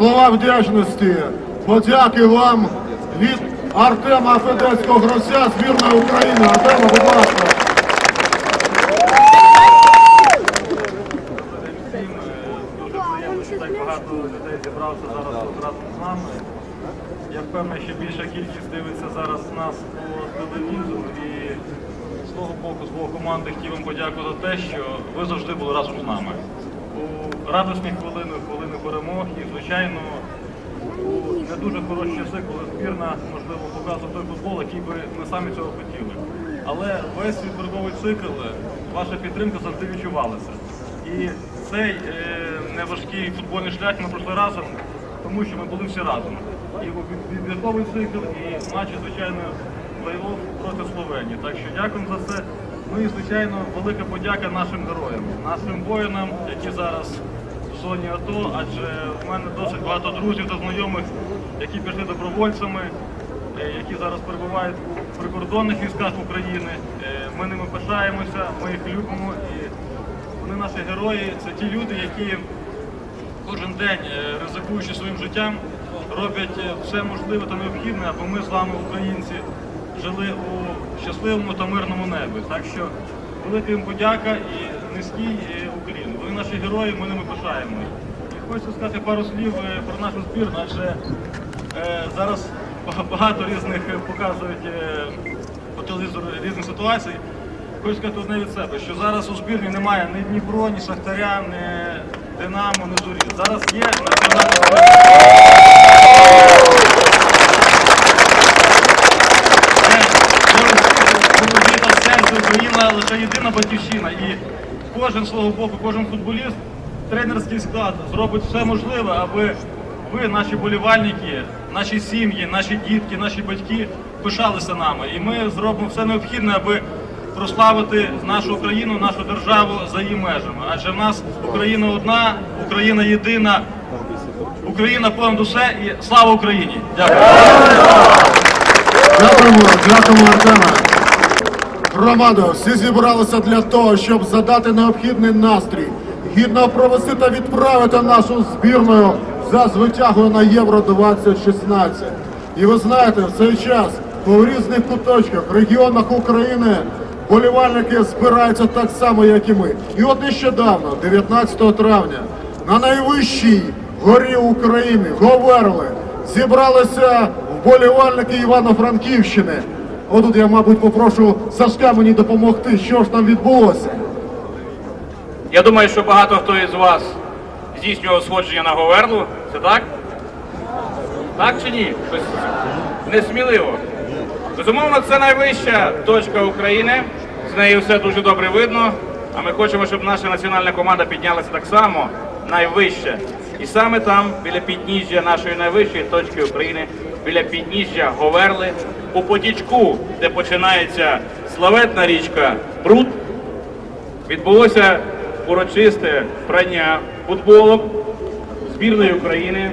Слова вдячності, подяки вам від Артема Федецького гравця збірної України. Артема, будь ласка. Дуже приємно, що так багато людей зібрався зараз тут разом з нами. Я впевнений, що більша кількість дивиться зараз нас по телевізору і з того боку, з боку команди хотів вам подякувати за те, що ви завжди були разом з нами. У радісні хвилини, хвилини перемог і, звичайно, у не дуже хороші часи, коли збірна, можливо, показує той футбол, який би ми самі цього хотіли. Але весь відбірковий цикл, ваша підтримка завжди відчувалася. І цей е, неважкий футбольний шлях ми пройшли разом, тому що ми були всі разом. І від- відбірковий цикл, і матчі, звичайно, плей-офф проти Словенії. Так що дякуємо за це. Ну і, звичайно, велика подяка нашим героям, нашим воїнам, які зараз в зоні АТО, адже в мене досить багато друзів та знайомих, які пішли добровольцями, е, які зараз перебувають у прикордонних військах України. Е, Ми ними пишаємося, ми їх любимо і вони наші герої. Це ті люди, які кожен день, е, ризикуючи своїм життям, роблять все можливе та необхідне, аби ми з вами, українці, жили у щасливому та мирному небі. Так що велика їм подяка і низький уклін. Ви наші герої, ми ними пишаємось. І хочу сказати пару слів е, про нашу збірну, адже е, зараз багато різних показують е, по телевізору різних ситуацій. Хочу сказати одне від себе, що зараз у збірні немає ні Дніпро, ні Шахтаря, ні Динамо, ні Зорі. Зараз є національна збірна. Це та серце Україна лише єдина батьківщина. І кожен свого боку, кожен футболіст, тренерський склад зробить все можливе, аби ви, наші болівальники, наші сім'ї, наші дітки, наші батьки пишалися нами. І ми зробимо все необхідне, аби прославити нашу країну, нашу державу за її межами. Адже в нас Україна одна, Україна єдина, Україна понад усе і слава Україні! Дякую. Дякуємо, дякуємо, Артеме. Громада, всі зібралися для того, щоб задати необхідний настрій, гідно провести та відправити нашу збірну за звитягою на Євро 2016. І ви знаєте, в цей час у різних куточках, регіонах України болівальники збираються так само, як і ми. І от нещодавно, 19 травня, на найвищій горі України, Говерли, зібралися вболівальники Івано-Франківщини. Отут я, мабуть, попрошу Сашка мені допомогти, що ж там відбулося. Я думаю, що багато хто із вас здійснював сходження на Говерлу. Це так? Так чи ні? Щось несміливо. Безумовно, це найвища точка України. З неї все дуже добре видно. А ми хочемо, щоб наша національна команда піднялася так само найвище. І саме там, біля підніжжя нашої найвищої точки України, біля підніжжя Говерли, у потічку, де починається славетна річка Прут, відбулося урочисте прання футболок збірної України,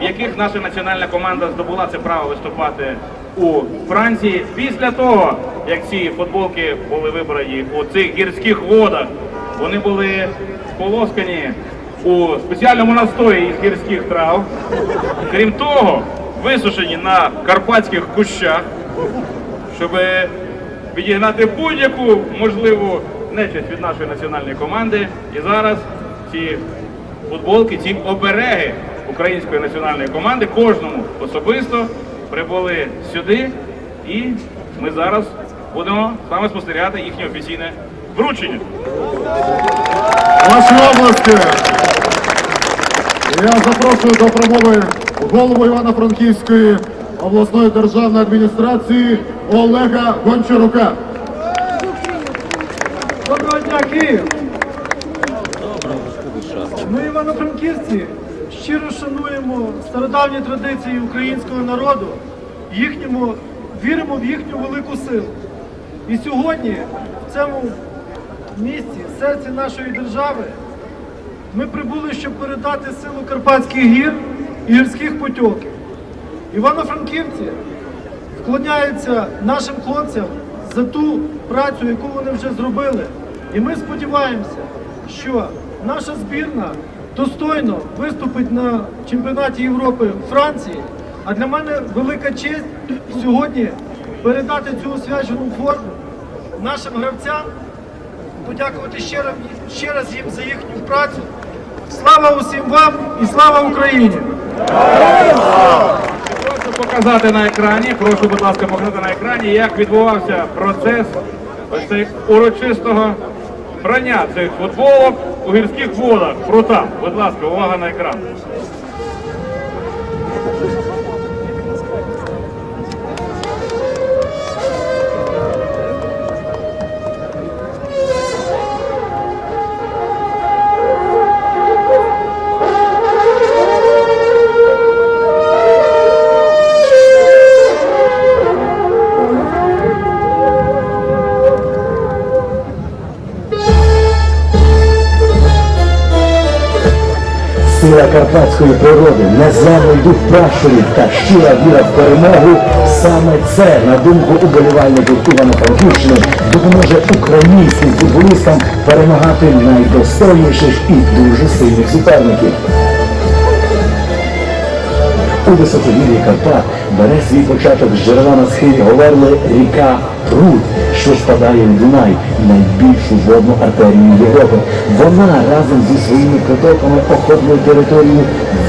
в яких наша національна команда здобула це право виступати у Франції після того, як ці футболки були вибрані у цих гірських водах. Вони були сполоскані у спеціальному настої із гірських трав. Крім того, висушені на карпатських кущах щоб відігнати будь-яку можливу нечисть від нашої національної команди. І зараз ці футболки, ці обереги української національної команди кожному особисто прибули сюди, і ми зараз будемо саме спостерігати їхнє офіційне вручення. Ваші області. Я запрошую до промови голову Івано-Франківської обласної державної адміністрації Олега Гончарука. Доброго дня, Київ! Ми, івано-франківці, щиро шануємо стародавні традиції українського народу, їхньому, віримо в їхню велику силу. І сьогодні, в цьому місці, в серці нашої держави, ми прибули, щоб передати силу Карпатських гір і гірських потоків. Івано-франківці вклоняються нашим хлопцям за ту працю, яку вони вже зробили. І ми сподіваємося, що наша збірна достойно виступить на чемпіонаті Європи в Франції. А для мене велика честь сьогодні передати цю освячену форму нашим гравцям, подякувати ще раз їм за їхню працю. Слава усім вам і слава Україні! Прошу показати на екрані, прошу, будь ласка, показати на екрані, як відбувався процес цей урочистого брання цих футболок у гірських водах. Прута. Будь ласка, увага на екран. Сила карпатської природи, незламний дух пращурів та щира віра в перемогу. Саме це, на думку уболівальників Івано-Франківщини, допоможе українським футболістам перемагати найдостойніших і дуже сильних суперників. У високогір'ї Карпат бере свій початок з джерела на схилі Говерли ріка Прут, що спадає в Дунай, найбільшу водну артерію Європи. Вона разом зі своїми притоками охоплює територію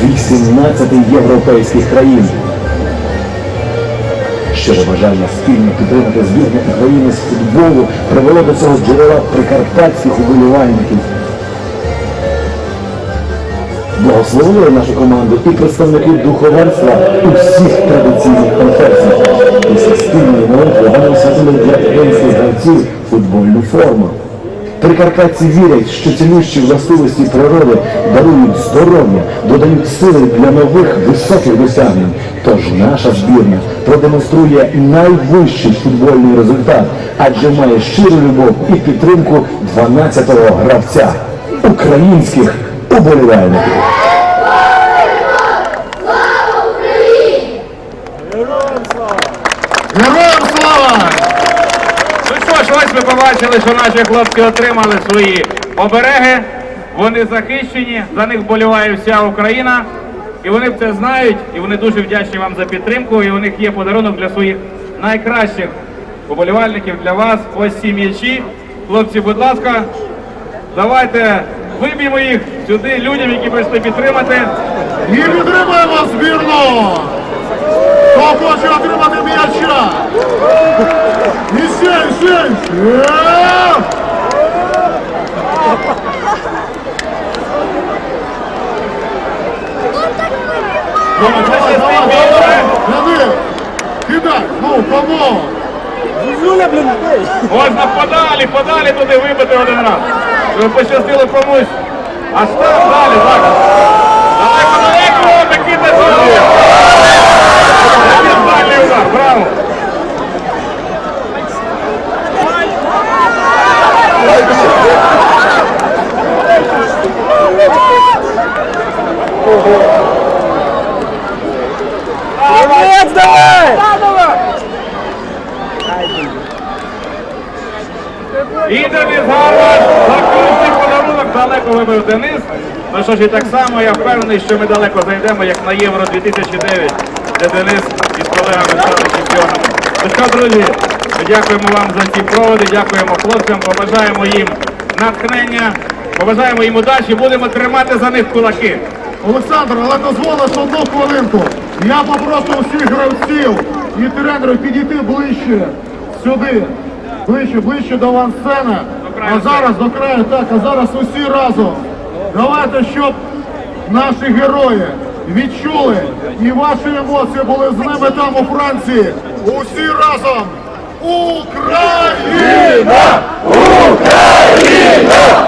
18 європейських країн. Щиро бажання спільно підтримати збірну України з футболу привело до цього джерела прикарпатських уболівальників. Благословили нашу команду і представників духовенства усіх традиційних конфесій. Після спільної молитви вони освятили для українських гравців футбольну форму. Прикарпатці вірять, що цілющі властивості природи дарують здоров'я, додають сили для нових високих досягнень. Тож наша збірна продемонструє найвищий футбольний результат, адже має щиру любов і підтримку 12-го гравця українських уболівальників. Героям слава! Ну що ж, ось ви побачили, що наші хлопці отримали свої обереги. Вони захищені, за них вболіває вся Україна. І вони це знають, і вони дуже вдячні вам за підтримку. І у них є подарунок для своїх найкращих уболівальників для вас. Ось ці м'ячі. Хлопці, будь ласка, давайте виб'ємо їх сюди людям, які прийшли підтримати. І підтримуємо збірну! Хто хоче отримати м'яча? І ще, і ще, і ще! Давай, давай, давай, давай! Данил, кидай, ну, кому? Можна подалі, подалі туди вибити один раз. Щоб пощастило комусь. Аж там далі, так. Далеко, далеко, Микита Зубів. Який дальній удар, браво. І Денис Гарвard, заключний подарунок далеко вибив Денис. Ну що ж, і так само я впевнений, що ми далеко зайдемо, як на Євро 2009, де Денис із колегами стали чемпіонами. Ну що, друзі, дякуємо вам за ці проводи, дякуємо хлопцям, побажаємо їм натхнення, побажаємо їм удачі, будемо тримати за них кулаки. Олександр, але дозволиш одну хвилинку. Я попрошу всіх гравців і тренерів підійти ближче сюди. Ближче, ближче до лансцени. А зараз до краю, так, а зараз усі разом. Давайте, щоб наші герої відчули і ваші емоції були з ними там у Франції. Усі разом. Україна! Україна!